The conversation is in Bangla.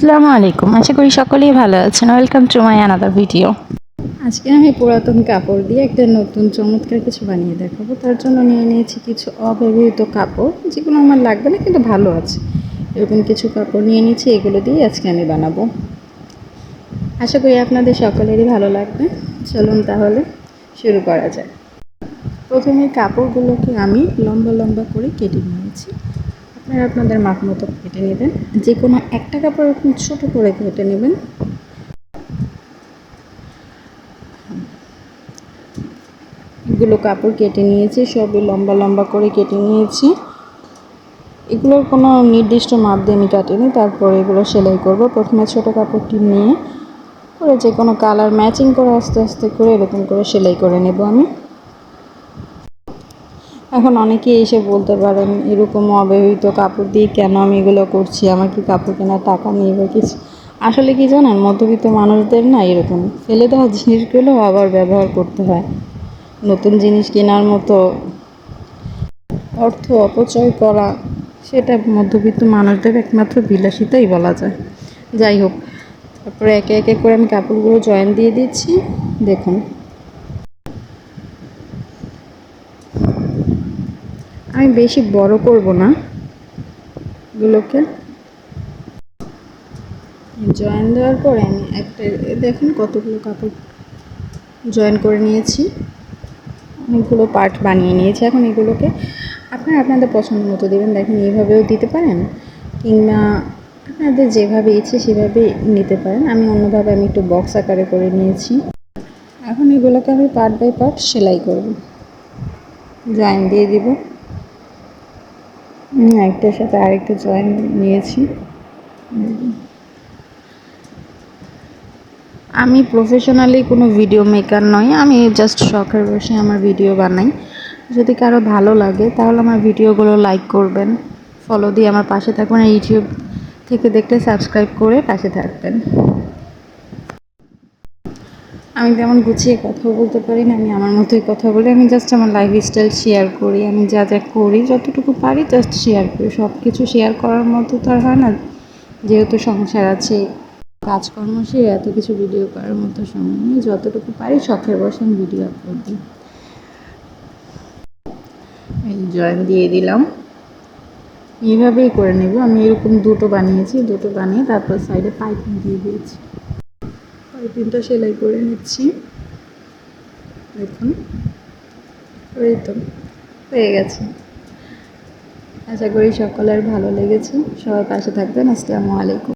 আসসালামু আলাইকুম। আশা করি সকলেই ভালো আছেন। Welcome to my another video আজকে আমি পুরাতন কাপড় দিয়ে একটা নতুন চমৎকার কিছু বানিয়ে দেখাবো। তার জন্য নিয়ে নিয়েছি কিছু অব্যবহৃত কাপড়। যেগুলো আমার লাগবে না, কিন্তু ভালো আছে। এরকম কিছু কাপড় নিয়ে নিয়েছি, এগুলো দিয়ে আজকে আমি বানাবো। আশা করি আপনাদের সকলেরই ভালো লাগবে। চলুন তাহলে শুরু করা যায় প্রথমে কাপড়গুলোকে আমি লম্বা লম্বা করে কেটে নিয়েছি। আপনারা আপনাদের মাপ মতো কেটে নেবেন। যে কোনো একটা কাপড় এরকম ছোটো করে কেটে নেবেন। এগুলো কাপড় কেটে নিয়েছি, সবই লম্বা লম্বা করে কেটে নিয়েছি। এগুলোর কোনো নির্দিষ্ট মাপ দিয়ে আমি কাটিনি, তারপরে এগুলো সেলাই করব। প্রথমে ছোট কাপড়টি নিয়ে করে যে কোনো কালার ম্যাচিং করে আস্তে আস্তে করে এরকম করে সেলাই করে নেব আমি। এখন অনেকেই এসে বলতে পারেন, এরকম অব্যবহৃত কাপড় দিয়ে কেন আমি এগুলো করছি? আমার কি কাপড় কেনার টাকা নেই বা কিছু? আসলে কি জানেন, মধ্যবিত্ত মানুষদের না এরকম। ফেলে দেওয়া জিনিসগুলো আবার ব্যবহার করতে হয়। নতুন জিনিস কেনার মতো অর্থ অপচয় করা, সেটা মধ্যবিত্ত মানুষদের একমাত্র বিলাসিতাই বলা যায়। যাই হোক, তারপরে একে একে করে আমি কাপড়গুলো জয়েন দিয়ে দিচ্ছি। দেখুন। আমি বেশি বড় করব না। এগুলোকে জয়েন দেওয়ার পরে আমি একটা দেখেন কতগুলো কাপড় জয়েন করে নিয়েছি। অনেকগুলো পার্ট বানিয়ে নিয়েছি এখন এগুলোকে। আপনারা আপনাদের পছন্দ মতো দেবেন, দেখেন এইভাবেও দিতে পারেন, কিংবা আপনাদের যেভাবে ইচ্ছে সেভাবে নিতে পারেন। আমি অন্যভাবে আমি একটু বক্স আকারে করে নিয়েছি। এখন এগুলোকে আমি পার্ট বাই পার্ট সেলাই করব। জয়েন দিয়ে দিব। একটার সাথে আরেকটা জয়েন নিয়েছি। আমি প্রফেশনালি কোনো ভিডিও মেকার নই, আমি জাস্ট শখের বসে আমার ভিডিও বানাই। যদি কারও ভালো লাগে, তাহলে আমার ভিডিওগুলো লাইক করবেন। ফলো দিয়ে আমার পাশে থাকবেন আর ইউটিউব থেকে দেখলে সাবস্ক্রাইব করে পাশে থাকবেন। আমি তেমন গুছিয়ে কথা বলতে পারি না, আমি আমার মতোই কথা বলি, আমি জাস্ট আমার লাইফ স্টাইল শেয়ার করি, আমি যা যা করি, যতটুকু পারি জাস্ট শেয়ার করি সব কিছু শেয়ার করার মতো তো আর হয় না, যেহেতু সংসার আছে, কাজকর্ম সে এত কিছু ভিডিও করার মতো সময় নেই, যতটুকু পারি শখের বসে আমি ভিডিও আপলোড দিই। জয়েন দিয়ে দিলাম। এইভাবেই করে নেব, আমি এরকম দুটো বানিয়েছি, দুটো বানিয়ে তারপর সাইডে পাইপিং দিয়ে দিয়েছি। পাইপিংটা সেলাই করে নিচ্ছি। দেখুন। এই তো, হয়ে গেছে। আশা করি সকলের ভালো লেগেছে। সবার পাশে থাকবেন। আসসালামু আলাইকুম।